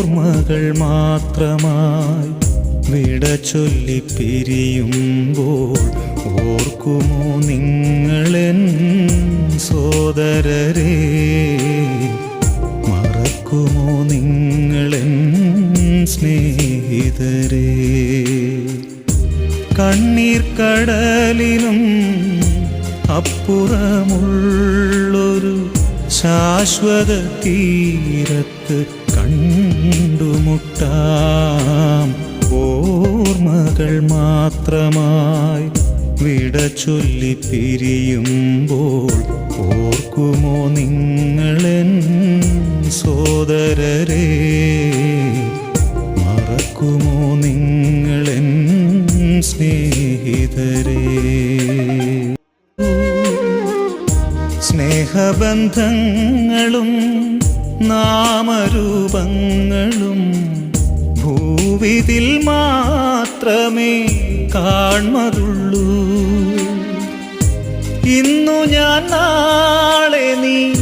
ഓർമ്മകൾ മാത്രമായി വിട ചൊല്ലി പിരിയുമ്പോൾ ഓർക്കുമോ നിങ്ങളെൻ സോദരരെ? മറക്കുമോ നിങ്ങളെൻ സ്നേഹിതരെ? കണ്ണീർ കടലിനും അപ്പുറമുള്ളൊരു ശാശ്വത തീരത്ത് കണ്ടുമുട്ടാം. ഓർമ്മകൾ മാത്രമായി വിട ചൊല്ലി പിരിയുമ്പോൾ ഓർക്കുമോ നിങ്ങളെൻ സോദരരെ? മറക്കുമോ നിങ്ങളെൻ സ്നേഹിതരേ? സ്നേഹബന്ധങ്ങളും നാമരൂപങ്ങളും ഭൂവിതിൽ മാത്രമേ കാൺമതുള്ളൂ. ഇന്നു ഞാൻ നാളെ നീ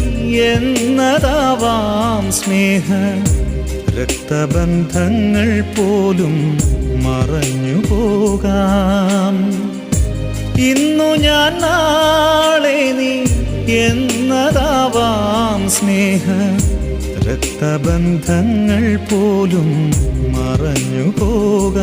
എന്നതാവാം സ്നേഹ. രക്തബന്ധങ്ങൾ പോലും മറഞ്ഞു പോകാം. ഇന്നു ഞാൻ നാളെ നീ സ്നേഹ രക്തബന്ധങ്ങൾ പോലും മറഞ്ഞു പോകാം